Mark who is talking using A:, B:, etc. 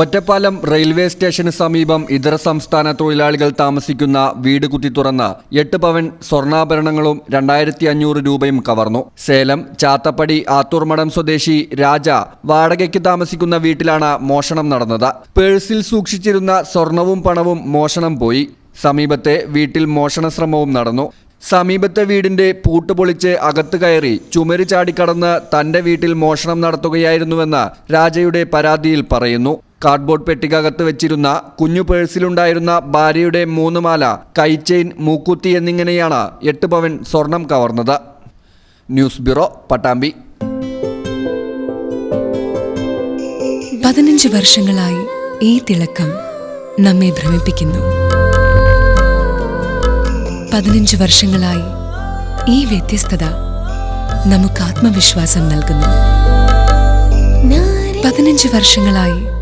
A: Ottapalam railway സ്റ്റേഷന് സമീപം ഇതര സംസ്ഥാന തൊഴിലാളികൾ താമസിക്കുന്ന വീട് കുത്തി തുറന്ന് എട്ട് പവൻ സ്വർണാഭരണങ്ങളും രണ്ടായിരത്തി അഞ്ഞൂറ് രൂപയും കവർന്നു. സേലം ചാത്തപ്പടി ആത്തൂർമടം സ്വദേശി രാജ വാടകയ്ക്ക് താമസിക്കുന്ന വീട്ടിലാണ് മോഷണം നടന്നത്. പേഴ്സിൽ സൂക്ഷിച്ചിരുന്ന സ്വർണവും പണവും മോഷണം പോയി. സമീപത്തെ വീട്ടിൽ മോഷണ ശ്രമവും നടന്നു. സമീപത്തെ വീടിന്റെ പൂട്ട് പൊളിച്ച് അകത്ത് കയറി ചുമര് ചാടിക്കടന്ന് തന്റെ വീട്ടിൽ മോഷണം നടത്തുകയായിരുന്നുവെന്ന് രാജയുടെ പരാതിയിൽ പറയുന്നു. കാർഡ്ബോർഡ് പെട്ടിക്കകത്ത് വെച്ചിരുന്ന കുഞ്ഞു പേഴ്സിലുണ്ടായിരുന്ന ഭാര്യയുടെ മൂന്ന് മാല കൈച്ചെയിൻ മൂക്കുത്തി എന്നിങ്ങനെയാണ് എട്ട് പവൻ സ്വർണം കവർന്നത്. News bureau Pattambi.
B: പതിനഞ്ച് വർഷങ്ങളായി ഈ തിളക്കം നമ്മെ ഭ്രമിപ്പിക്കുന്നു. പതിനഞ്ച് വർഷങ്ങളായി ഈ വ്യത്യസ്തത നമുക്ക് ആത്മവിശ്വാസം നൽകുന്നു. പതിനഞ്ച് വർഷങ്ങളായി